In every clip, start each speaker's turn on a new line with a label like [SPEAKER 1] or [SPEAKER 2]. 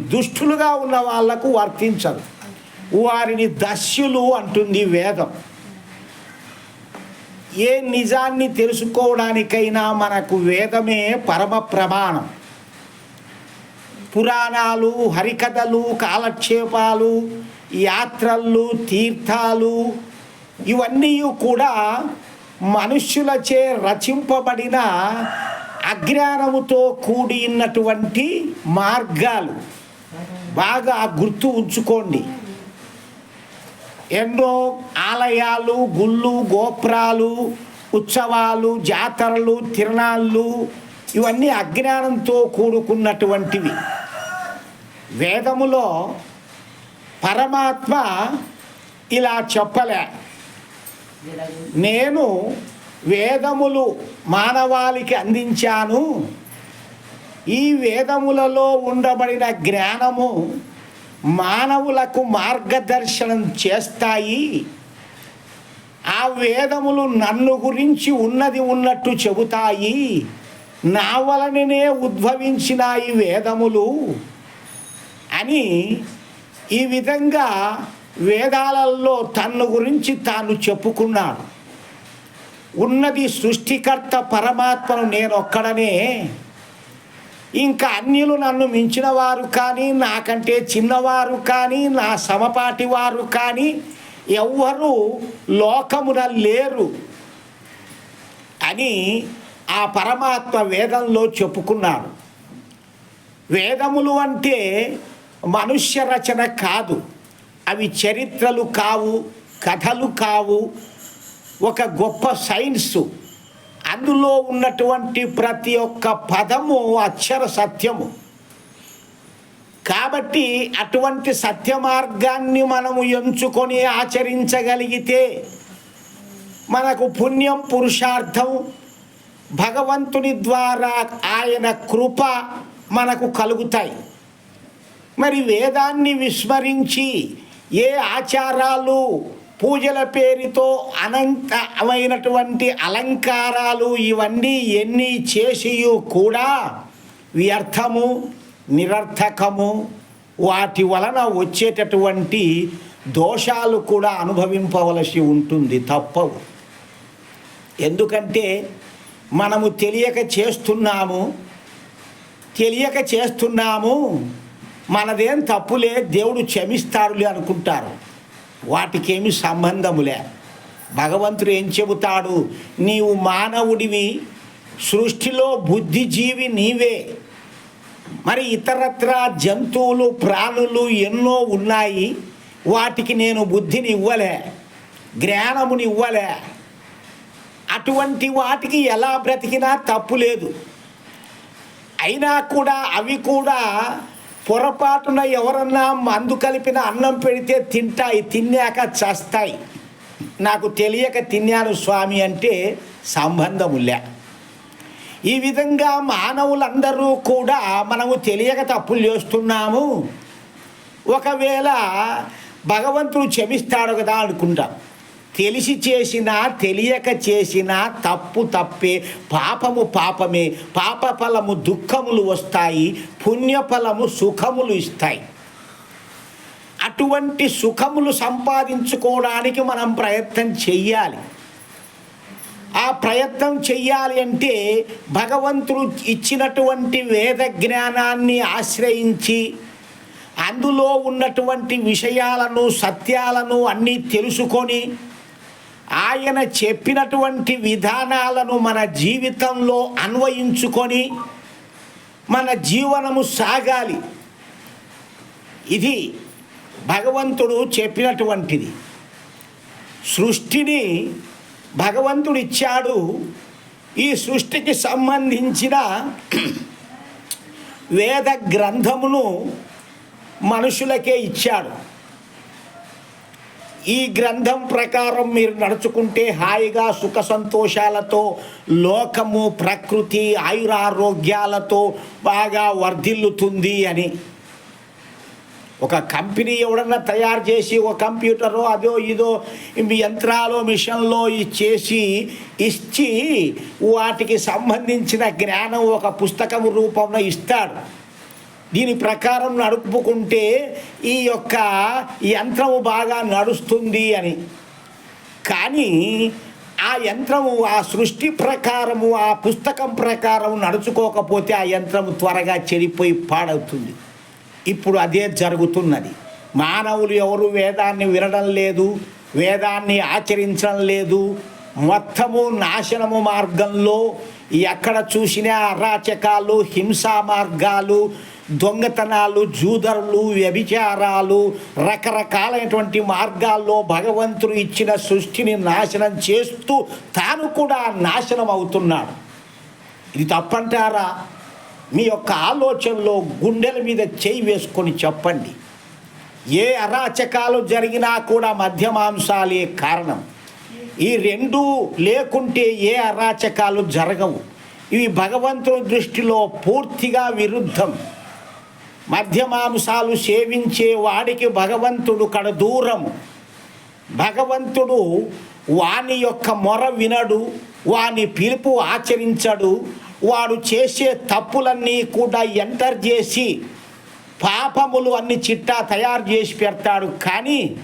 [SPEAKER 1] దుష్టులుగా ఉన్న వాళ్ళకు వర్తించదు వారిని దస్యులు అంటుంది వేదం. ఏ నిజాన్ని తెలుసుకోవడానికైనా మనకు వేదమే పరమ ప్రమాణం. పురాణాలు హరికథలు కాలక్షేపాలు యాత్రలు తీర్థాలు ఇవన్నీ కూడా మనుష్యులచే రచింపబడిన అజ్ఞానముతో కూడినటువంటి మార్గాలు. బాగా గుర్తు ఉంచుకోండి. ఎన్నో ఆలయాలు గుళ్ళు గోపురాలు ఉత్సవాలు జాతరలు తిరణాళ్ళు ఇవన్నీ అజ్ఞానంతో కూడుకున్నటువంటివి. వేదములో పరమాత్మ ఇలా చెప్పలే. నేను వేదములు మానవాళికి అందించాను. ఈ వేదములలో ఉండబడిన జ్ఞానము మానవులకు మార్గదర్శనం చేస్తాయి. ఆ వేదములు నన్ను గురించి ఉన్నది ఉన్నట్టు చెబుతాయి. నా వలననే ఉద్భవించిన ఈ వేదములు అని ఈ విధంగా వేదాలలో తన్ను గురించి తాను చెప్పుకున్నాడు. ఉన్నది సృష్టికర్త పరమాత్మను నేనొక్కడనే. ఇంకా అన్యులు నన్ను మించిన వారు కానీ నాకంటే చిన్నవారు కానీ నా సమపాటి వారు కానీ ఎవ్వరూ లోకమున లేరు అని ఆ పరమాత్మ వేదంలో చెప్పుకున్నాడు. వేదములు అంటే మనుష్య రచన కాదు. అవి చరిత్రలు కావు కథలు కావు. ఒక గొప్ప సైన్సు. అందులో ఉన్నటువంటి ప్రతి ఒక్క పదము అక్షర సత్యము. కాబట్టి అటువంటి సత్య మార్గాన్ని మనము ఎంచుకొని ఆచరించగలిగితే మనకు పుణ్యం పురుషార్థం భగవంతుని ద్వారా ఆయన కృప మనకు కలుగుతాయి. మరి వేదాన్ని విస్మరించి ఏ ఆచారాలు పూజల పేరుతో అనంతమైనటువంటి అలంకారాలు ఇవన్నీ ఎన్ని చేసియు కూడా వ్యర్థము నిరర్థకము వాటి వలన వచ్చేటటువంటి దోషాలు కూడా అనుభవింపవలసి ఉంటుంది తప్పవు. ఎందుకంటే మనము తెలియక చేస్తున్నాము తెలియక చేస్తున్నాము మనదేం తప్పులే దేవుడు క్షమిస్తాడులే అనుకుంటారు. వాటికేమి సంబంధములే. భగవంతుడు ఏం చెబుతాడు? నీవు మానవుడివి సృష్టిలో బుద్ధిజీవి నీవే. మరి ఇతరత్ర జంతువులు ప్రాణులు ఎన్నో ఉన్నాయి. వాటికి నేను బుద్ధిని ఇవ్వలే జ్ఞానముని ఇవ్వలే. అటువంటి వాటికి ఎలా బ్రతికినా తప్పు లేదు. అయినా కూడా అవి కూడా పొరపాటున ఎవరన్నా మందు కలిపిన అన్నం పెడితే తింటాయి తిన్నాక చస్తాయి. నాకు తెలియక తిన్నాను స్వామి అంటే సంబంధములే ఈ విధంగా మానవులందరూ కూడా మనము తెలియక తప్పులు చేస్తున్నాము. ఒకవేళ భగవంతుడు క్షమిస్తాడు కదా అనుకుంటాం. తెలిసి చేసినా తెలియక చేసినా తప్పు తప్పే పాపము పాపమే. పాప ఫలము దుఃఖములు వస్తాయి పుణ్యఫలము సుఖములు ఇస్తాయి. అటువంటి సుఖములు సంపాదించుకోవడానికి మనం ప్రయత్నం చెయ్యాలి. ఆ ప్రయత్నం చెయ్యాలి అంటే భగవంతుడు ఇచ్చినటువంటి వేద జ్ఞానాన్ని ఆశ్రయించి అందులో ఉన్నటువంటి విషయాలను సత్యాలను అన్నీ తెలుసుకొని ఆయన చెప్పినటువంటి విధానాలను మన జీవితంలో అన్వయించుకొని మన జీవనము సాగాలి. ఇది భగవంతుడు చెప్పినటువంటిది. సృష్టిని భగవంతుడు ఇచ్చాడు ఈ సృష్టికి సంబంధించిన వేద గ్రంథమును మనుషులకే ఇచ్చాడు. ఈ గ్రంథం ప్రకారం మీరు నడుచుకుంటే హాయిగా సుఖ సంతోషాలతో లోకము ప్రకృతి ఆయురారోగ్యాలతో బాగా వర్ధిల్లుతుంది అని. ఒక కంపెనీ ఎవడన్నా తయారు చేసి ఒక కంప్యూటరో అదో ఇదో యంత్రాలో యంత్రాలు మిషన్లో ఇచ్చేసి ఇచ్చి వాటికి సంబంధించిన జ్ఞానం ఒక పుస్తకం రూపంలో ఇస్తాడు. దీని ప్రకారం నడుపుకుంటే ఈ యొక్క యంత్రము బాగా నడుస్తుంది అని. కానీ ఆ యంత్రము ఆ సృష్టి ప్రకారము ఆ పుస్తకం ప్రకారం నడుచుకోకపోతే ఆ యంత్రము త్వరగా చెడిపోయి పాడవుతుంది. ఇప్పుడు అదే జరుగుతున్నది. మానవులు ఎవరు వేదాన్ని వినడం లేదు వేదాన్ని ఆచరించడం లేదు. మొత్తము నాశనము మార్గంలో ఎక్కడ చూసినా అరాచకాలు హింసా మార్గాలు దొంగతనాలు జూదరులు వ్యభిచారాలు రకరకాలైనటువంటి మార్గాల్లో భగవంతుడు ఇచ్చిన సృష్టిని నాశనం చేస్తూ తాను కూడా నాశనం అవుతున్నాడు ఇది తప్పంటారా? మీ యొక్క ఆలోచనలో గుండెల మీద చేయి వేసుకొని చెప్పండి. ఏ అరాచకాలు జరిగినా కూడా మధ్యమాంసాలే కారణం. ఈ రెండు లేకుంటే ఏ అరాచకాలు జరగవు. ఇవి భగవంతుని దృష్టిలో పూర్తిగా విరుద్ధం. మధ్యమాంసాలు సేవించే వాడికి భగవంతుడు కడ దూరం భగవంతుడు వాని యొక్క మొర వినడు వాని పిలుపు ఆచరించడు వాడు చేసే తప్పులన్నీ కూడా ఎంటర్ చేసి పాపములు అన్ని చిట్టా తయారు చేసి పెడతాడు. కానీ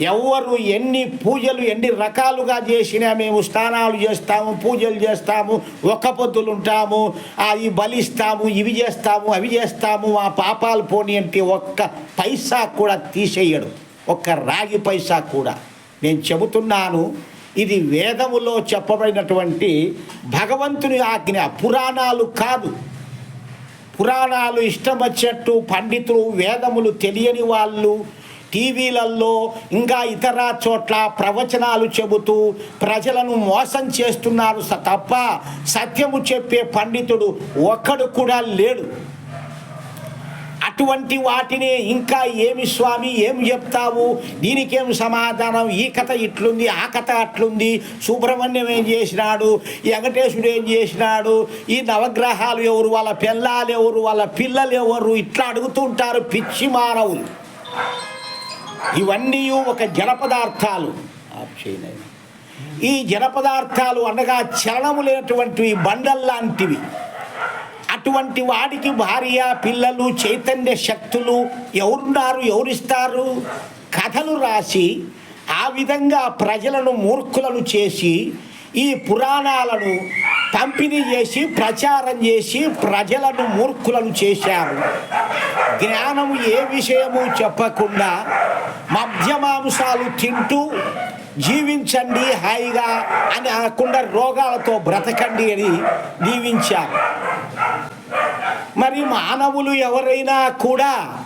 [SPEAKER 1] ఎవరు ఎన్ని పూజలు ఎన్ని రకాలుగా చేసినా మేము స్నానాలు చేస్తాము పూజలు చేస్తాము ఒక్క పొద్దులు ఉంటాము అవి బలిస్తాము ఇవి చేస్తాము అవి చేస్తాము ఆ పాపాలు పోని అంటే ఒక్క పైసా కూడా తీసేయడు. ఒక్క రాగి పైసా కూడా. నేను చెబుతున్నాను ఇది వేదములో చెప్పబడినటువంటి భగవంతుని ఆజ్ఞ. పురాణాలు కాదు. పురాణాలు ఇష్టం వచ్చినట్టు పండితులు వేదములు తెలియని వాళ్ళు టీవీలలో ఇంకా ఇతర చోట్ల ప్రవచనాలు చెబుతూ ప్రజలను మోసం చేస్తున్నారు స- తప్ప సత్యము చెప్పే పండితుడు ఒక్కడు కూడా లేడు. అటువంటి వాటిని ఇంకా ఏమి స్వామి ఏం చెప్తావు? దీనికేం సమాధానం? ఈ కథ ఇట్లుంది ఆ కథ అట్లుంది. సుబ్రహ్మణ్యం ఏం చేసినాడు? వెంకటేశుడు ఏం చేసినాడు? ఈ నవగ్రహాలు ఎవరు? వాళ్ళ పిల్లలు ఎవరు? వాళ్ళ పిల్లలు ఎవరు? ఇట్లా అడుగుతుంటారు పిచ్చి మానవులు. ఇవన్నీ ఒక జల పదార్థాలు ఈ జల పదార్థాలు అనగా చలనము లేనటువంటివి బండల్లాంటివి అటువంటి వాడికి భార్య పిల్లలు చైతన్య శక్తులు ఎవరున్నారు ఎవరిస్తారు? కథలు రాసి ఆ విధంగా ప్రజలను మూర్ఖులను చేసి ఈ పురాణాలను పంపిణీ చేసి ప్రచారం చేసి ప్రజలను మూర్ఖులను చేశారు. జ్ఞానము ఏ విషయము చెప్పకుండా మధ్యమాంసాలు తింటూ జీవించండి హాయిగా అని అనకుండా రోగాలతో బ్రతకండి అని దీవించారు. మరి మానవులు ఎవరైనా కూడా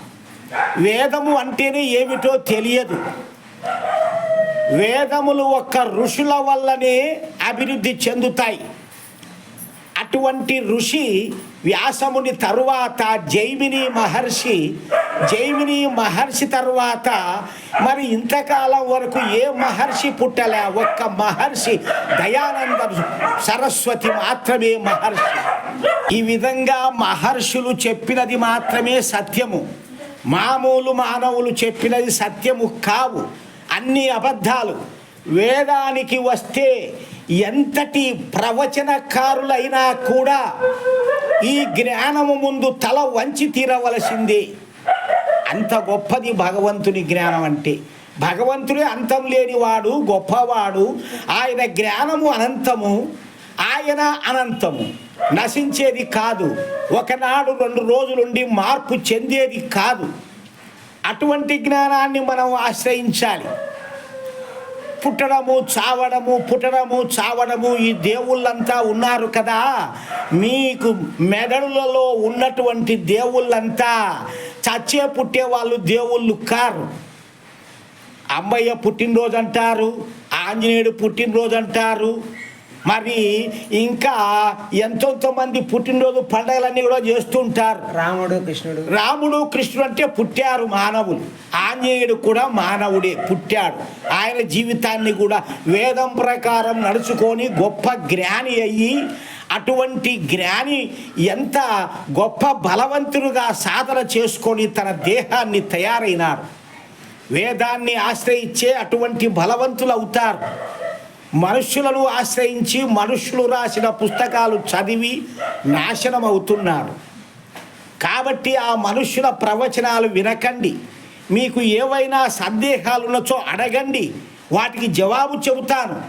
[SPEAKER 1] వేదము అంటేనే ఏమిటో తెలియదు. వేదములు ఒక్క ఋషుల వల్లనే అభివృద్ధి చెందుతాయి. అటువంటి ఋషి వ్యాసముని తరువాత జైమిని మహర్షి జైమిని మహర్షి తరువాత మరి ఇంతకాలం వరకు ఏ మహర్షి పుట్టలే? ఒక్క మహర్షి దయానంద సరస్వతి మాత్రమే మహర్షి. ఈ విధంగా మహర్షులు చెప్పినది మాత్రమే సత్యము. మామూలు మానవులు చెప్పినది సత్యము కావు. అన్ని అబద్ధాలు. వేదానికి వస్తే ఎంతటి ప్రవచనకారులైనా కూడా ఈ జ్ఞానము ముందు తల వంచి తీరవలసింది. అంత గొప్పది భగవంతుని జ్ఞానం అంటే. భగవంతుడే అంతం లేనివాడు గొప్పవాడు ఆయన జ్ఞానము అనంతము ఆయన అనంతము. నశించేది కాదు. ఒకనాడు రెండు రోజులుండి మార్పు చెందేది కాదు. అటువంటి జ్ఞానాన్ని మనం ఆశ్రయించాలి. పుట్టడము చావడము పుట్టడము చావడము ఈ దేవుళ్ళంతా ఉన్నారు కదా. మీకు మెదడులలో ఉన్నటువంటి దేవుళ్ళంతా చచ్చే పుట్టే వాళ్ళు దేవుళ్ళు కారు. అమ్మయ్య పుట్టినరోజు అంటారు ఆంజనేయుడు పుట్టినరోజు అంటారు మరి ఇంకా ఎంతెంతో మంది పుట్టినరోజు పండగలన్నీ కూడా చేస్తుంటారు.
[SPEAKER 2] రాముడు కృష్ణుడు.
[SPEAKER 1] రాముడు కృష్ణుడు అంటే పుట్టారు మానవులు. ఆంజనేయుడు కూడా మానవుడే పుట్టాడు. ఆయన జీవితాన్ని కూడా వేదం ప్రకారం నడుచుకొని గొప్ప జ్ఞాని అయ్యి అటువంటి జ్ఞాని ఎంత గొప్ప బలవంతుడుగా సాధన చేసుకొని తన దేహాన్ని తయారైనారు. వేదాన్ని ఆశ్రయించే అటువంటి బలవంతులు అవుతారు. మనుషులను ఆశ్రయించి మనుషులు రాసిన పుస్తకాలు చదివి నాశనం అవుతున్నారు కాబట్టి ఆ మనుషుల ప్రవచనాలు వినకండి. మీకు ఏవైనా సందేహాలు ఉన్నచో అడగండి. వాటికి జవాబు చెబుతాను.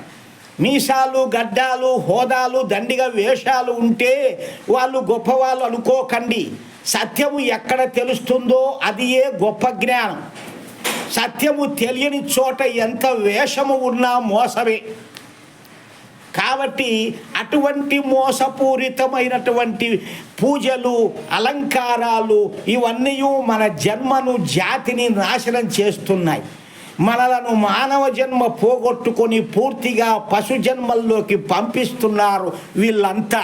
[SPEAKER 1] మీసాలు గడ్డాలు హోదాలు దండిగా వేషాలు ఉంటే వాళ్ళు గొప్పవాళ్ళు అనుకోకండి. సత్యము ఎక్కడ తెలుస్తుందో అది ఏ గొప్ప జ్ఞానం. సత్యము తెలియని చోట ఎంత వేషము ఉన్నా మోసమే. కాబట్టి అటువంటి మోసపూరితమైనటువంటి పూజలు అలంకారాలు ఇవన్నీ మన జన్మను జాతిని నాశనం చేస్తున్నాయి. మనలను మానవ జన్మ పోగొట్టుకొని పూర్తిగా పశు జన్మల్లోకి పంపిస్తున్నారు వీళ్ళంతా.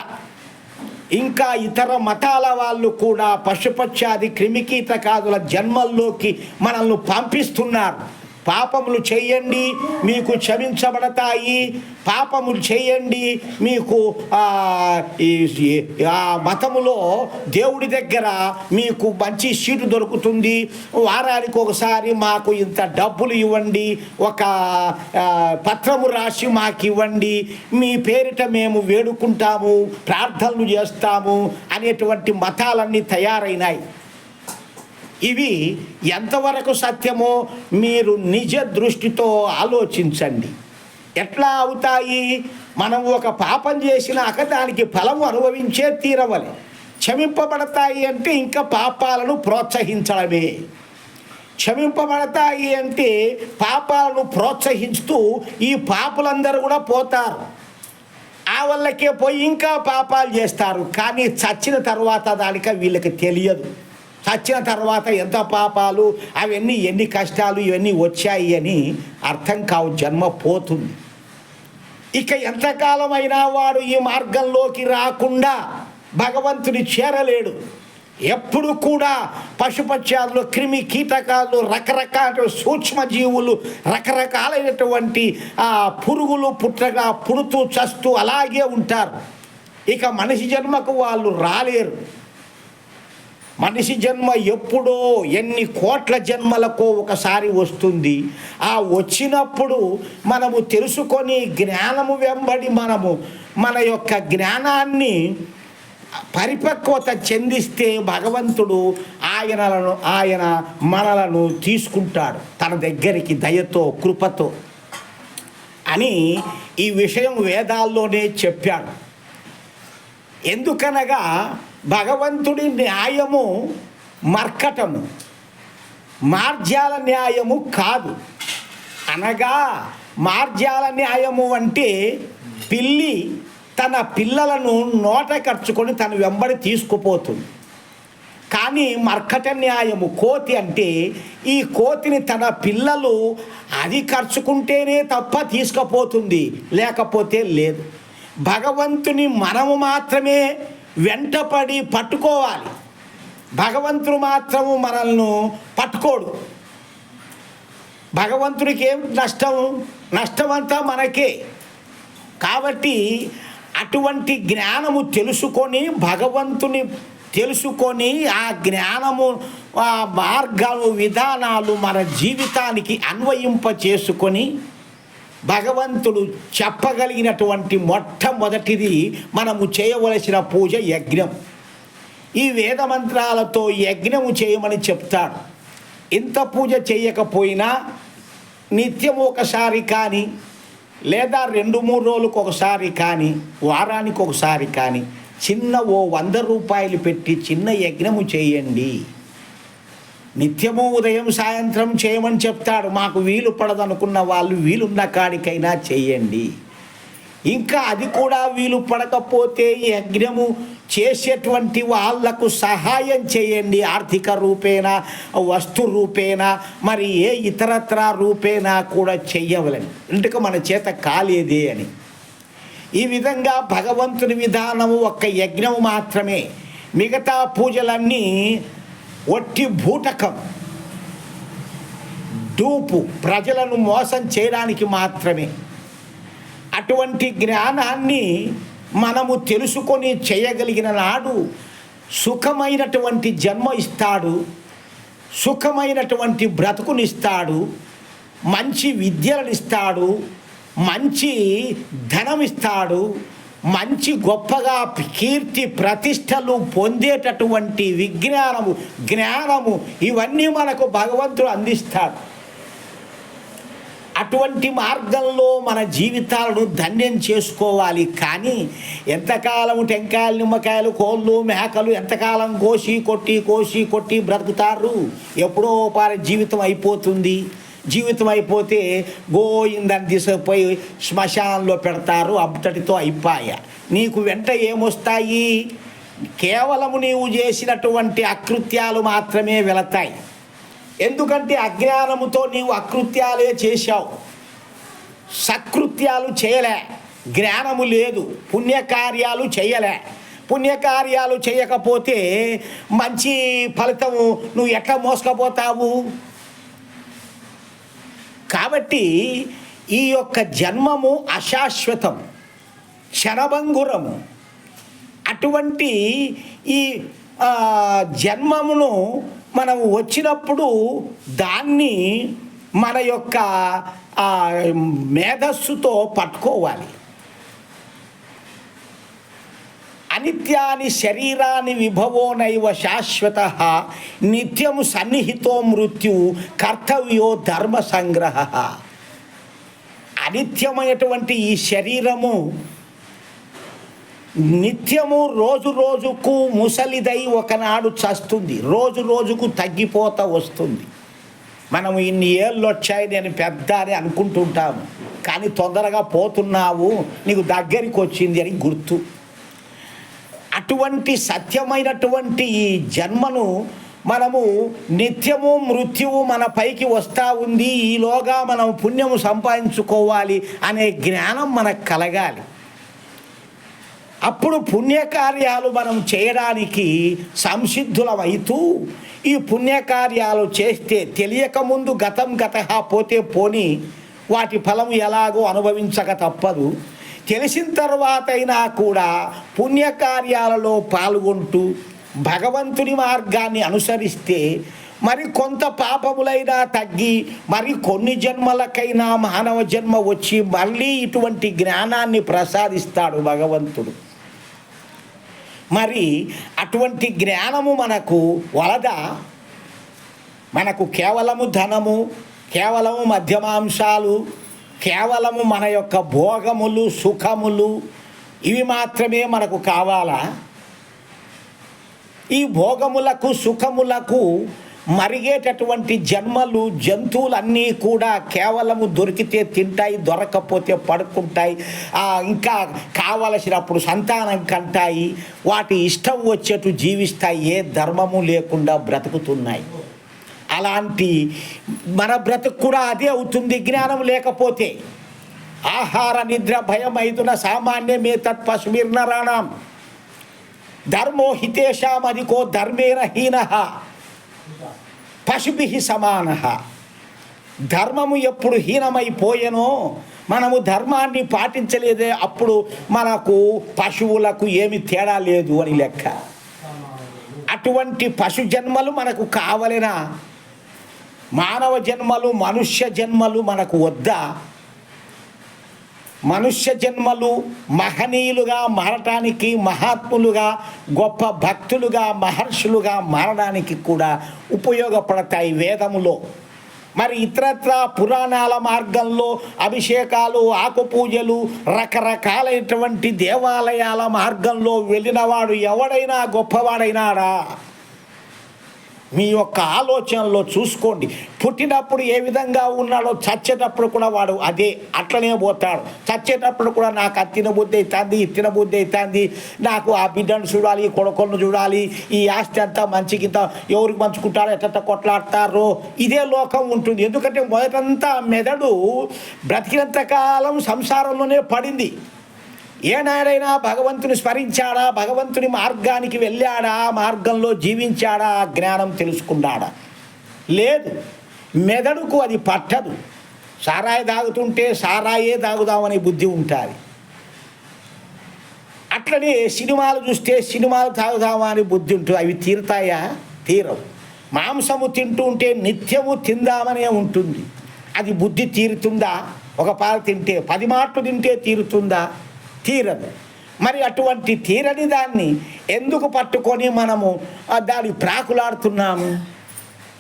[SPEAKER 1] ఇంకా ఇతర మతాల వాళ్ళు కూడా పశుపక్షాది క్రిమికీటకాదుల జన్మల్లోకి మనల్ని పంపిస్తున్నారు. పాపములు చేయండి మీకు క్షమించబడతాయి. పాపములు చేయండి మీకు ఆ, ఈ- మతములో దేవుడి దగ్గర మీకు మంచి సీటు దొరుకుతుంది. వారానికి ఒకసారి మాకు ఇంత డబ్బులు ఇవ్వండి ఒక పత్రము రాసి మాకు ఇవ్వండి. మీ పేరిట మేము వేడుకుంటాము ప్రార్థనలు చేస్తాము అనేటువంటి మతాలన్నీ తయారైనాయి. ఇవి ఎంతవరకు సత్యమో మీరు నిజ దృష్టితో ఆలోచించండి. ఎట్లా అవుతాయి? మనం ఒక పాపం చేసినాక దానికి ఫలం అనుభవించే తీరవలే. క్షమింపబడతాయి అంటే ఇంకా పాపాలను ప్రోత్సహించడమే. క్షమింపబడతాయి అంటే పాపాలను ప్రోత్సహిస్తూ ఈ పాపులందరూ కూడా పోతారు. ఆ వల్లకే పోయి ఇంకా పాపాలు చేస్తారు. కానీ చచ్చిన తర్వాత దానిక వీళ్ళకి తెలియదు. చచ్చిన తర్వాత ఎంత పాపాలు అవన్నీ ఎన్ని కష్టాలు ఇవన్నీ వచ్చాయి అని అర్థం కావు జన్మ పోతుంది. ఇక ఎంతకాలమైనా వాడు ఈ మార్గంలోకి రాకుండా భగవంతుని చేరలేడు. ఎప్పుడు కూడా పశుపక్షాదులు క్రిమి కీటకాలు రకరకాల సూక్ష్మజీవులు రకరకాలైనటువంటి పురుగులు పుట్టగా పుడుతూ చస్తూ అలాగే ఉంటారు. ఇక మనిషి జన్మకు వాళ్ళు రాలేరు. మనిషి జన్మ ఎప్పుడో ఎన్ని కోట్ల జన్మలకో ఒకసారి వస్తుంది. ఆ వచ్చినప్పుడు మనము తెలుసుకొని జ్ఞానము వెంబడి మనము మన యొక్క జ్ఞానాన్ని పరిపక్వత చెందిస్తే భగవంతుడు ఆయనలను ఆయన మనలను తీసుకుంటాడు తన దగ్గరికి దయతో కృపతో అని ఈ విషయం వేదాల్లోనే చెప్పాడు. ఎందుకనగా భగవంతుడి న్యాయము మర్కటము. మార్జాల న్యాయము కాదు. అనగా మార్జాల న్యాయము అంటే పిల్లి తన పిల్లలను నోట ఖర్చుకొని తన వెంబడి తీసుకుపోతుంది. కానీ మర్కట న్యాయము కోతి అంటే ఈ కోతిని తన పిల్లలు అది ఖర్చుకుంటేనే తప్ప తీసుకుపోతుంది. లేకపోతే లేదు. భగవంతుని మనము మాత్రమే వెంటపడి పట్టుకోవాలి. భగవంతుడు మాత్రము మనల్ని పట్టుకోడు. భగవంతుడికి ఏం నష్టం? నష్టం అంతా మనకే. కాబట్టి అటువంటి జ్ఞానము తెలుసుకొని భగవంతుని తెలుసుకొని ఆ జ్ఞానము ఆ మార్గాలు విధానాలు మన జీవితానికి అన్వయింప చేసుకొని భగవంతుడు చెప్పగలిగినటువంటి మొట్టమొదటిది మనము చేయవలసిన పూజ యజ్ఞం. ఈ వేద మంత్రాలతో యజ్ఞము చేయమని చెప్తాడు. ఇంత పూజ చేయకపోయినా నిత్యం ఒకసారి కానీ లేదా రెండు మూడు రోజులకు ఒకసారి కానీ వారానికి ఒకసారి కానీ చిన్న ఓ వంద రూపాయలు పెట్టి చిన్న యజ్ఞము చేయండి. నిత్యము ఉదయం సాయంత్రం చేయమని చెప్తాడు. మాకు వీలు పడదనుకున్న వాళ్ళు వీలున్న కాడికైనా చేయండి. ఇంకా అది కూడా వీలు పడకపోతే ఈ యజ్ఞము చేసేటువంటి వాళ్ళకు సహాయం చేయండి. ఆర్థిక రూపేణ వస్తు రూపేణ మరి ఏ ఇతరత్ర రూపేణ కూడా చెయ్యవలని. ఇంటికి మన చేత కాలేదే అని. ఈ విధంగా భగవంతుని విధానము ఒక్క యజ్ఞం మాత్రమే. మిగతా పూజలన్నీ వట్టి భూటకం దూపు ప్రజలను మోసం చేయడానికి మాత్రమే. అటువంటి జ్ఞానాన్ని మనము తెలుసుకొని చేయగలిగిన నాడు సుఖమైనటువంటి జన్మ ఇస్తాడు సుఖమైనటువంటి బ్రతుకునిస్తాడు మంచి విద్యలను ఇస్తాడు మంచి ధనం ఇస్తాడు మంచి గొప్పగా కీర్తి ప్రతిష్టలు పొందేటటువంటి విజ్ఞానము జ్ఞానము ఇవన్నీ మనకు భగవంతుడు అందిస్తాడు. అటువంటి మార్గంలో మన జీవితాలను ధన్యం చేసుకోవాలి. కానీ ఎంతకాలం టెంకాయలు నిమ్మకాయలు కోళ్ళు మేకలు ఎంతకాలం కోసి కొట్టి కోసి కొట్టి బ్రతుకుతారు? ఎప్పుడో పారి జీవితం అయిపోతుంది. జీవితం అయిపోతే గోయిందని తీసుకుపోయి శ్మశానంలో పెడతారు అప్పటితో అయిపోయా. నీకు వెంట ఏమొస్తాయి? కేవలము నీవు చేసినటువంటి అకృత్యాలు మాత్రమే వెళతాయి. ఎందుకంటే అజ్ఞానముతో నీవు అకృత్యాలే చేశావు. సకృత్యాలు చేయలే జ్ఞానము లేదు పుణ్యకార్యాలు చేయలే. పుణ్యకార్యాలు చేయకపోతే మంచి ఫలితము నువ్వు ఎట్లా మోసుకపోతావు? కాబట్టి ఈ యొక్క జన్మము అశాశ్వతం క్షణభంగురము. అటువంటి ఈ జన్మమును మనం వచ్చినప్పుడు దాన్ని మన యొక్క మేధస్సుతో పట్టుకోవాలి. అనిత్యాని శరీరాన్ని విభవోనైవ శాశ్వత. నిత్యము సన్నిహితో మృత్యు కర్తవ్యో ధర్మ సంగ్రహ. అనిత్యమైనటువంటి ఈ శరీరము నిత్యము రోజు రోజుకు ముసలిదై ఒకనాడు చస్తుంది. రోజు రోజుకు తగ్గిపోతా వస్తుంది. మనం ఇన్ని ఏళ్ళు వచ్చాయి నేను పెద్ద అని అనుకుంటుంటాము. కానీ తొందరగా పోతున్నావు నీకు దగ్గరికి వచ్చింది అని గుర్తు. అటువంటి సత్యమైనటువంటి ఈ జన్మను మనము నిత్యము మృత్యువు మన పైకి వస్తూ ఉంది. ఈలోగా మనం పుణ్యము సంపాదించుకోవాలి అనే జ్ఞానం మనకు కలగాలి. అప్పుడు పుణ్యకార్యాలు మనం చేయడానికి సంసిద్ధులమవుతూ ఈ పుణ్యకార్యాలు చేస్తే తెలియకముందు గతం గత పోతే పోని వాటి ఫలం ఎలాగో అనుభవించక తప్పదు. తెలిసిన తర్వాత అయినా కూడా పుణ్యకార్యాలలో పాల్గొంటూ భగవంతుని మార్గాన్ని అనుసరిస్తే మరి కొంత పాపములైనా తగ్గి మరి కొన్ని జన్మలకైనా మానవ జన్మ వచ్చి మళ్ళీ ఇటువంటి జ్ఞానాన్ని ప్రసాదిస్తాడు భగవంతుడు. మరి అటువంటి జ్ఞానము మనకు వలద. మనకు కేవలము ధనము కేవలము మధ్యమాంశాలు కేవలము మన యొక్క భోగములు సుఖములు ఇవి మాత్రమే మనకు కావాలా? ఈ భోగములకు సుఖములకు మరిగేటటువంటి జన్మలు జంతువులన్నీ కూడా కేవలము దొరికితే తింటాయి దొరకపోతే పడుకుంటాయి ఇంకా కావలసినప్పుడు సంతానం కంటాయి వాటి ఇష్టం వచ్చేట్టు జీవిస్తాయి ఏ ధర్మము లేకుండా బ్రతుకుతున్నాయి. అలాంటి మన బ్రతుకు కూడా అదే అవుతుంది జ్ఞానం లేకపోతే. ఆహార నిద్ర భయం ఐదున సామాన్యమే తత్పశుమిర్నరాణం ధర్మో హితేషామధికో ధర్మేణ హీన. పశుభి సమాన. ధర్మము ఎప్పుడు హీనమైపోయెనో మనము ధర్మాన్ని పాటించలేదే అప్పుడు మనకు పశువులకు ఏమి తేడా లేదు అని లెక్క. అటువంటి పశు జన్మలు మనకు కావలేనా? మానవ జన్మలు మనుష్య జన్మలు మనకు వద్దా? మనుష్య జన్మలు మహనీయులుగా మారటానికి మహాత్ములుగా గొప్ప భక్తులుగా మహర్షులుగా మారడానికి కూడా ఉపయోగపడతాయి వేదములో. మరి ఇతరత్ర పురాణాల మార్గంలో అభిషేకాలు ఆకుపూజలు రకరకాలైనటువంటి దేవాలయాల మార్గంలో వెళ్ళినవాడు ఎవడైనా గొప్పవాడైనాడా? మీ యొక్క ఆలోచనలో చూసుకోండి. పుట్టినప్పుడు ఏ విధంగా ఉన్నాడో చచ్చేటప్పుడు కూడా వాడు అదే అట్లనే పోతాడు. చచ్చేటప్పుడు కూడా నాకు అది తినబుద్ధి అవుతుంది ఇది తినబుద్ధి అవుతుంది. నాకు ఆ బిడ్డను చూడాలి ఈ కొడుకులను చూడాలి ఈ ఆస్తి అంతా మంచికి ఎవరికి పంచుకుంటారో ఎట్ట కొట్లాడతారో ఇదే లోకం ఉంటుంది. ఎందుకంటే మొదటంతా మెదడు బ్రతికినంత కాలం సంసారంలోనే పడింది. ఏనాడైనా భగవంతుని స్మరించాడా? భగవంతుని మార్గానికి వెళ్ళాడా? మార్గంలో జీవించాడా? ఆ జ్ఞానం తెలుసుకున్నాడా? లేదు. మెదడుకు అది పట్టదు. సారాయి తాగుతుంటే సారాయే తాగుదామనే బుద్ధి ఉంటుంది. అట్లనే సినిమాలు చూస్తే సినిమాలు తాగుదామా అని బుద్ధి ఉంటుంది అవి తీరుతాయా? తీరవు. మాంసము తింటూ ఉంటే నిత్యము తిందామనే ఉంటుంది. అది బుద్ధి తీరుతుందా? ఒక పాలు తింటే పది మాటలు తింటే తీరుతుందా? తీరదు. మరి అటువంటి తీరని దాన్ని ఎందుకు పట్టుకొని మనము దాన్ని దాని ప్రాకులాడుతున్నాము?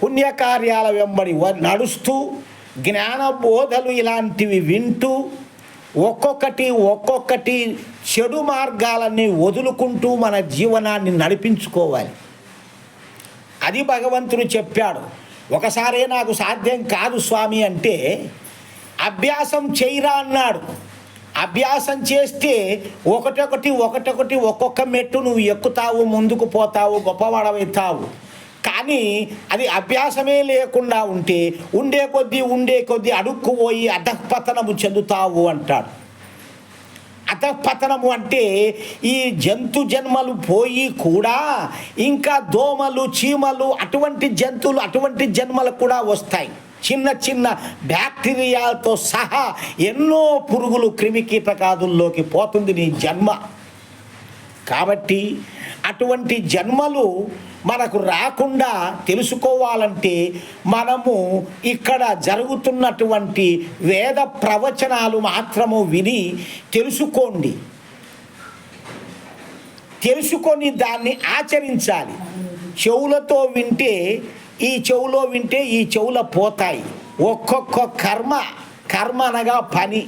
[SPEAKER 1] పుణ్యకార్యాల వెంబడి వ- నడుస్తూ జ్ఞాన బోధలు ఇలాంటివి వింటూ ఒక్కొక్కటి ఒక్కొక్కటి చెడు మార్గాలన్నీ వదులుకుంటూ మన జీవనాన్ని నడిపించుకోవాలి. అది భగవంతుడు చెప్పాడు. ఒకసారే నాకు సాధ్యం కాదు స్వామి అంటే అభ్యాసం చేయరా అన్నాడు. అభ్యాసం చేస్తే ఒకటొకటి ఒకటొకటి ఒక్కొక్క మెట్టు నువ్వు ఎక్కుతావు ముందుకు పోతావు గొప్పవాడవుతావు కానీ అది అభ్యాసమే లేకుండా ఉంటే ఉండే కొద్దీ ఉండే కొద్దీ అడుక్కుపోయి అధపతనము చెందుతావు అంటాడు. అధపతనము అంటే ఈ జంతు జన్మలు పోయి కూడా ఇంకా దోమలు చీమలు అటువంటి జంతువులు అటువంటి జన్మలు కూడా వస్తాయి. చిన్న చిన్న బ్యాక్టీరియాలతో సహా ఎన్నో పురుగులు క్రిమికీటకాదుల్లోకి పోతుంది నీ జన్మ. కాబట్టి అటువంటి జన్మలు మనకు రాకుండా తెలుసుకోవాలంటే మనము ఇక్కడ జరుగుతున్నటువంటి వేద ప్రవచనాలు మాత్రము విని తెలుసుకోండి. తెలుసుకొని దాన్ని ఆచరించాలి. చెవులతో వింటే ఈ చెవులో వింటే ఈ చెవుల పోతాయి. ఒక్కొక్క కర్మ కర్మ అనగా పని.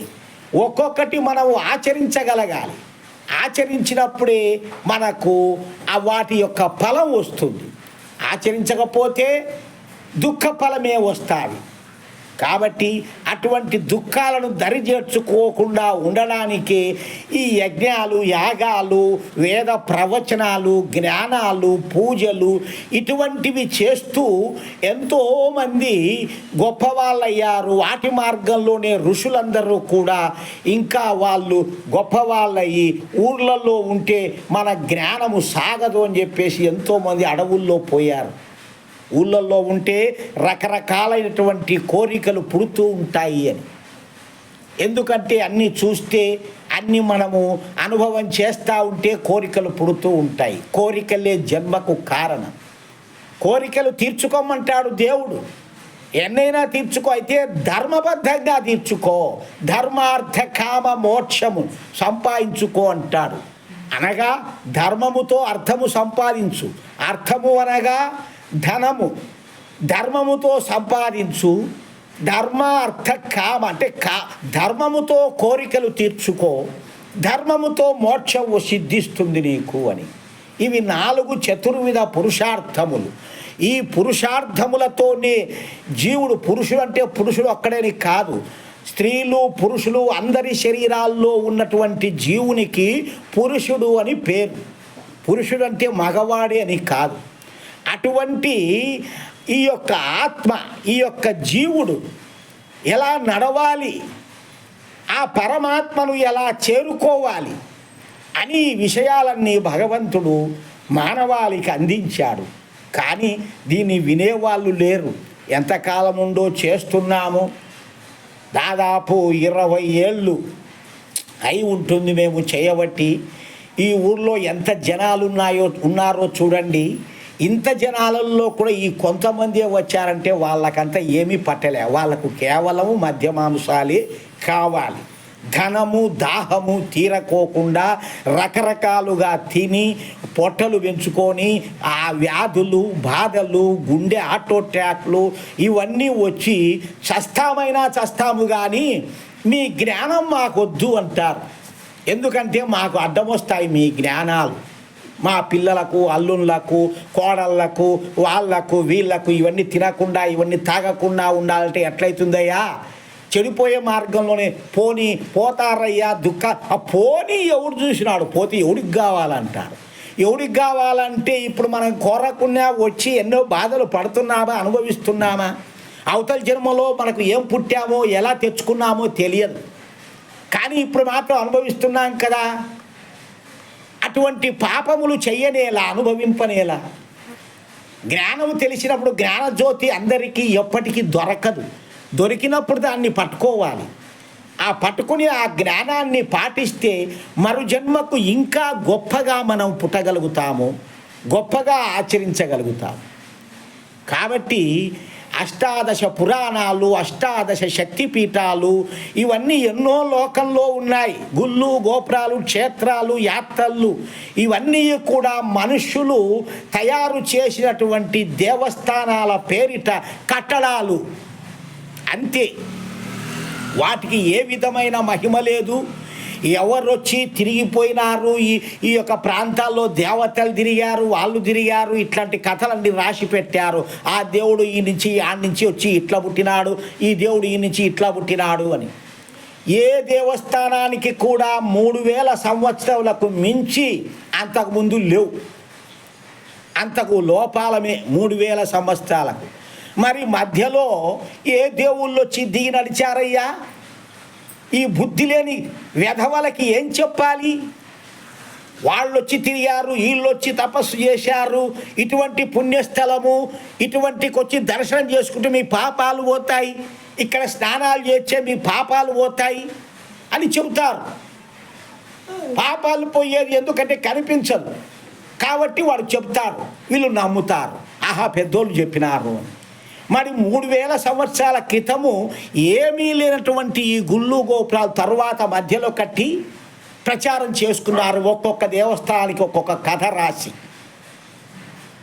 [SPEAKER 1] ఒక్కొక్కటి మనము ఆచరించగలగాలి. ఆచరించినప్పుడే మనకు ఆ వాటి యొక్క ఫలం వస్తుంది. ఆచరించకపోతే దుఃఖ ఫలమే వస్తాయి కాబట్టి అటువంటి దుఃఖాలను దరిచేర్చుకోకుండా ఉండడానికి ఈ యజ్ఞాలు యాగాలు వేద ప్రవచనాలు జ్ఞానాలు పూజలు ఇటువంటివి చేస్తూ ఎంతోమంది గొప్పవాళ్ళయ్యారు. వాటి మార్గంలోనే ఋషులందరూ కూడా ఇంకా వాళ్ళు గొప్పవాళ్ళయ్యి ఊర్లలో ఉంటే మన జ్ఞానము సాగదు అని చెప్పేసి ఎంతోమంది అడవుల్లో పోయారు. ఊళ్ళల్లో ఉంటే రకరకాలైనటువంటి కోరికలు పుడుతూ ఉంటాయి అని. ఎందుకంటే అన్నీ చూస్తే అన్నీ మనము అనుభవం చేస్తూ ఉంటే కోరికలు పుడుతూ ఉంటాయి. కోరికలే జన్మకు కారణం. కోరికలు తీర్చుకోమంటాడు దేవుడు. ఎన్నైనా తీర్చుకో అయితే ధర్మబద్ధంగా తీర్చుకో. ధర్మార్థ కామ మోక్షము సంపాదించుకో అంటాడు. అనగా ధర్మముతో అర్థము సంపాదించు. అర్థము అనగా ధనము ధర్మముతో సంపాదించు. ధర్మ అర్థ కామ అంటే కా ధర్మముతో కోరికలు తీర్చుకో. ధర్మముతో మోక్షము సిద్ధిస్తుంది నీకు అని. ఇవి నాలుగు చతుర్విధ పురుషార్థములు. ఈ పురుషార్థములతోనే జీవుడు పురుషుడు అంటే పురుషుడు అక్కడేని కాదు. స్త్రీలు పురుషులు అందరి శరీరాల్లో ఉన్నటువంటి జీవునికి పురుషుడు అని పేరు. పురుషుడు అంటే మగవాడే అని కాదు. అటువంటి ఈ యొక్క ఆత్మ ఈ యొక్క జీవుడు ఎలా నడవాలి? ఆ పరమాత్మను ఎలా చేరుకోవాలి? అని ఈ విషయాలన్నీ భగవంతుడు మానవాళికి అందించాడు. కానీ దీన్ని వినేవాళ్ళు లేరు. ఎంతకాలం ఉందో చేస్తున్నాము? దాదాపు ఇరవై ఏళ్ళు అయి ఉంటుంది మేము చేయబట్టి. ఈ ఊర్లో ఎంత జనాలు ఉన్నాయో ఉన్నారో చూడండి. ఇంత జనాలలో కూడా ఈ కొంతమంది వచ్చారంటే వాళ్ళకంతా ఏమీ పట్టలే. వాళ్ళకు కేవలము మద్యమాంసాలే కావాలి. ధనము దాహము తీరకోకుండా రకరకాలుగా తిని పొట్టలు పెంచుకొని ఆ వ్యాధులు బాధలు గుండె ఆటోట్యాక్లు ఇవన్నీ వచ్చి చస్తామైనా చస్తాము కానీ మీ జ్ఞానం మాకొద్దు అంటారు. ఎందుకంటే మాకు అడ్డమొస్తాయి మీ జ్ఞానాలు. మా పిల్లలకు అల్లుళ్ళకు కోడళ్ళకు వాళ్ళకు వీళ్ళకు ఇవన్నీ తినకుండా ఇవన్నీ తాగకుండా ఉండాలంటే ఎట్లయితుందయ్యా? చెడిపోయే మార్గంలోనే పోని పోతారయ్యా దుఃఖ. ఆ పోని ఎవడు చూసినాడు? పోతే ఎవడికి కావాలంటారు ఎవడికి కావాలంటే ఇప్పుడు మనం కోరకుండా వచ్చి ఎన్నో బాధలు పడుతున్నామా అనుభవిస్తున్నామా? అవతల జన్మలో మనకు ఏం పుట్టామో ఎలా తెచ్చుకున్నామో తెలియదు. కానీ ఇప్పుడు మాత్రం అనుభవిస్తున్నాం కదా. అటువంటి పాపములు చెయ్యనేలా అనుభవింపనేలా. జ్ఞానము తెలిసినప్పుడు జ్ఞానజ్యోతి అందరికీ ఎప్పటికీ దొరకదు. దొరికినప్పుడు దాన్ని పట్టుకోవాలి. ఆ పట్టుకుని ఆ జ్ఞానాన్ని పాటిస్తే మరు జన్మకు ఇంకా గొప్పగా మనం పుట్టగలుగుతాము గొప్పగా ఆచరించగలుగుతాము. కాబట్టి అష్టాదశ పురాణాలు అష్టాదశ శక్తిపీఠాలు ఇవన్నీ ఎన్నో లోకంలో ఉన్నాయి. గుళ్ళు గోపురాలు క్షేత్రాలు యాత్రలు ఇవన్నీ కూడా మనుషులు తయారు చేసినటువంటి దేవస్థానాల పేరిట కట్టడాలు. అంతే. వాటికి ఏ విధమైన మహిమ లేదు. ఎవరు వచ్చి తిరిగిపోయినారు? ఈ ఈ యొక్క ప్రాంతాల్లో దేవతలు తిరిగారు వాళ్ళు తిరిగారు ఇట్లాంటి కథలన్నీ రాసి పెట్టారు. ఆ దేవుడు ఈ నుంచి ఆ నుంచి వచ్చి ఇట్లా పుట్టినాడు ఈ దేవుడు ఈ నుంచి ఇట్లా పుట్టినాడు అని. ఏ దేవస్థానానికి కూడా మూడు వేల సంవత్సరాలకు మించి అంతకుముందు లేవు. అంతకు లోపాలమే మూడు వేల సంవత్సరాలకు. మరి మధ్యలో ఏ దేవుళ్ళు వచ్చి దిగి నడిచారయ్యా? ఈ బుద్ధి లేని వెధవలకి ఏం చెప్పాలి? వాళ్ళు వచ్చి తిరిగారు వీళ్ళు వచ్చి తపస్సు చేశారు. ఇటువంటి పుణ్యస్థలము ఇటువంటికి వచ్చి దర్శనం చేసుకుంటే మీ పాపాలు పోతాయి. ఇక్కడ స్నానాలు చేస్తే మీ పాపాలు పోతాయి అని చెబుతారు. పాపాలు పోయేది ఎందుకంటే కనిపించదు. కాబట్టి వాడు చెప్తారు వీళ్ళు నమ్ముతారు. ఆహా పెద్దోళ్ళు చెప్పినారు అని. మరి మూడు వేల సంవత్సరాల క్రితము ఏమీ లేనటువంటి ఈ గుళ్ళు గోపురాలు తర్వాత మధ్యలో కట్టి ప్రచారం చేసుకున్నారు. ఒక్కొక్క దేవస్థానానికి ఒక్కొక్క కథ రాసి.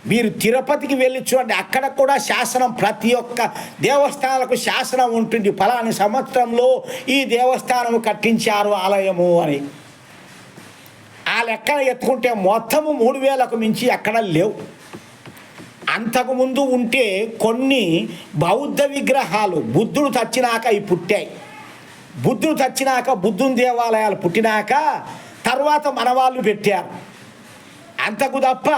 [SPEAKER 1] మీరు తిరుపతికి వెళ్ళి చూడండి అక్కడ కూడా శాసనం ప్రతి ఒక్క దేవస్థానాలకు శాసనం ఉంటుంది. ఫలాని సంవత్సరంలో ఈ దేవస్థానం కట్టించారు ఆలయము అని. ఆ లెక్కన ఎత్తుకుంటే మొత్తము మూడు వేలకు మించి అక్కడ లేవు. అంతకుముందు ఉంటే కొన్ని బౌద్ధ విగ్రహాలు బుద్ధుడు చచ్చినాక ఇవి పుట్టాయి. బుద్ధుడు చచ్చినాక బుద్ధుని దేవాలయాలు పుట్టినాక తర్వాత మన వాళ్ళు పెట్టారు. అంతకు తప్ప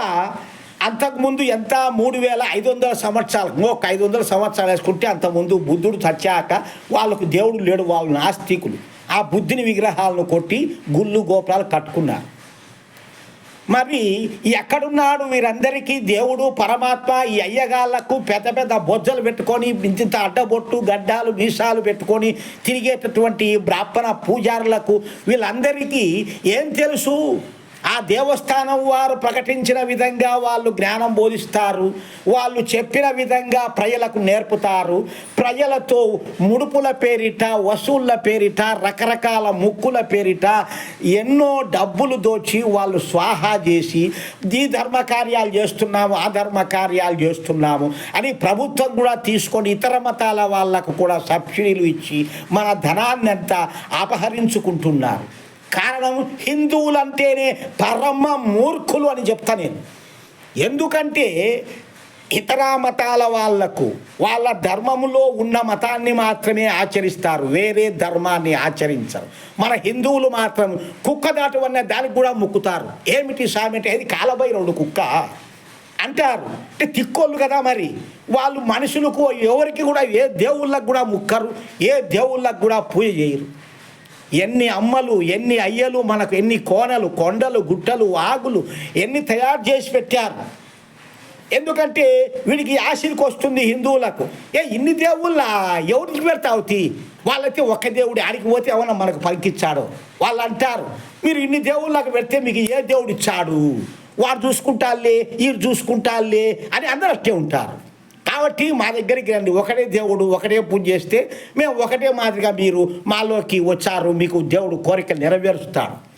[SPEAKER 1] అంతకుముందు ఎంత? మూడు వేల ఐదు వందల సంవత్సరాలు. ఇంకొక ఐదు వందల సంవత్సరాలు వేసుకుంటే అంతకుముందు బుద్ధుడు చచ్చాక వాళ్ళకు దేవుడు లేడు వాళ్ళు నాస్తికులు. ఆ బుద్ధుని విగ్రహాలను కొట్టి గుళ్ళు గోపురాలు కట్టుకున్నారు. మరి ఎక్కడున్నాడు వీరందరికీ దేవుడు పరమాత్మ ఈ అయ్యగాళ్ళకు పెద్ద పెద్ద బొజ్జలు పెట్టుకొని ఇంత అడ్డబొట్టు గడ్డాలు మీసాలు పెట్టుకొని తిరిగేటటువంటి బ్రాహ్మణ పూజారులకు వీళ్ళందరికీ ఏం తెలుసు? ఆ దేవస్థానం వారు ప్రకటించిన విధంగా వాళ్ళు జ్ఞానం బోధిస్తారు. వాళ్ళు చెప్పిన విధంగా ప్రజలకు నేర్పుతారు. ప్రజలతో ముడుపుల పేరిట వసూళ్ళ పేరిట రకరకాల ముక్కుల పేరిట ఎన్నో డబ్బులు దోచి వాళ్ళు స్వాహా చేసి ఈ ధర్మ కార్యాలు చేస్తున్నాము ఆ ధర్మ కార్యాలు చేస్తున్నాము అని ప్రభుత్వం కూడా తీసుకొని ఇతర మతాల వాళ్ళకు కూడా సబ్సిడీలు ఇచ్చి మన ధనాన్ని అంతా అపహరించుకుంటున్నారు. కారణం హిందువులంటేనే పరమ మూర్ఖులు అని చెప్తా నేను. ఎందుకంటే ఇతర మతాల వాళ్ళకు వాళ్ళ ధర్మములో ఉన్న మతాన్ని మాత్రమే ఆచరిస్తారు వేరే ధర్మాన్ని ఆచరించరు. మన హిందువులు మాత్రం కుక్క దాటు అనే దానికి కూడా ముక్కుతారు. ఏమిటి స్వామి అంటే ఇది కాలభైరవుడు కుక్క అంటారు. అంటే తిక్కోళ్ళు కదా మరి. వాళ్ళు మనుషులకు ఎవరికి కూడా ఏ దేవుళ్ళకు కూడా ముక్కరు ఏ దేవుళ్ళకు కూడా పూజ చేయరు. ఎన్ని అమ్మలు ఎన్ని అయ్యలు మనకు ఎన్ని కోనలు కొండలు గుట్టలు వాగులు ఎన్ని తయారు చేసి పెట్టారు. ఎందుకంటే వీడికి ఆశీర్కి వస్తుంది హిందువులకు. ఏ ఇన్ని దేవుళ్ళ? ఎవరికి పెడతావు తీ? వాళ్ళైతే ఒక దేవుడు ఆడికి పోతే ఏమన్నా మనకు పలికిచ్చాడు. వాళ్ళు అంటారు మీరు ఇన్ని దేవుళ్ళకు పెడితే మీకు ఏ దేవుడు ఇచ్చాడు? వాడు చూసుకుంటాలే వీరు చూసుకుంటాలే అని అందరూ అట్టే ఉంటారు. కాబట్టి మా దగ్గరికి రండి. ఒకటే దేవుడు ఒకటే పూజ చేస్తే మేము ఒకటే మాదిరిగా మీరు మాలోకి వచ్చారు. మీకు దేవుడు కోరిక నెరవేరుస్తాడు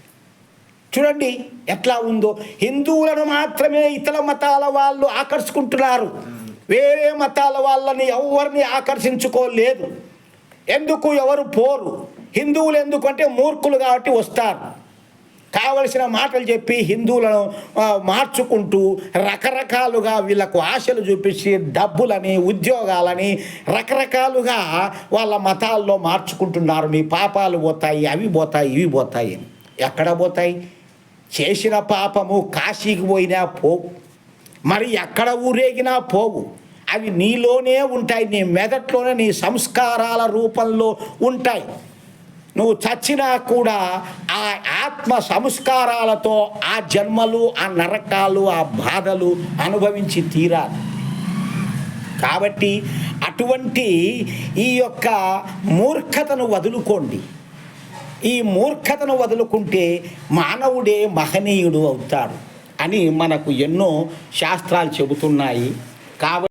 [SPEAKER 1] చూడండి ఎట్లా ఉందో. హిందువులను మాత్రమే ఇతర మతాల వాళ్ళు ఆకర్షుకుంటున్నారు వేరే మతాల వాళ్ళని ఎవరిని ఆకర్షించుకోలేదు. ఎందుకు? ఎవరు పోరు. హిందువులు ఎందుకంటే మూర్ఖులు కాబట్టి వస్తారు. కావలసిన మాటలు చెప్పి హిందువులను మార్చుకుంటూ రకరకాలుగా వీళ్ళకు ఆశలు చూపించి డబ్బులని ఉద్యోగాలని రకరకాలుగా వాళ్ళ మతాల్లో మార్చుకుంటున్నారు. మీ పాపాలు పోతాయి అవి పోతాయి ఇవి పోతాయి. ఎక్కడ పోతాయి? చేసిన పాపము కాశీకి పోయినా పోవు. మరి ఎక్కడ ఊరేగినా పోవు. అవి నీలోనే ఉంటాయి నీ మెదట్లోనే నీ సంస్కారాల రూపంలో ఉంటాయి. నువ్వు చచ్చినా కూడా ఆ ఆత్మ సంస్కారాలతో ఆ జన్మలు ఆ నరకాలు ఆ బాధలు అనుభవించి తీరాలి. కాబట్టి అటువంటి ఈ యొక్క మూర్ఖతను వదులుకోండి. ఈ మూర్ఖతను వదులుకుంటే మానవుడే మహనీయుడు అవుతాడు అని మనకు ఎన్నో శాస్త్రాలు చెబుతున్నాయి. కాబట్టి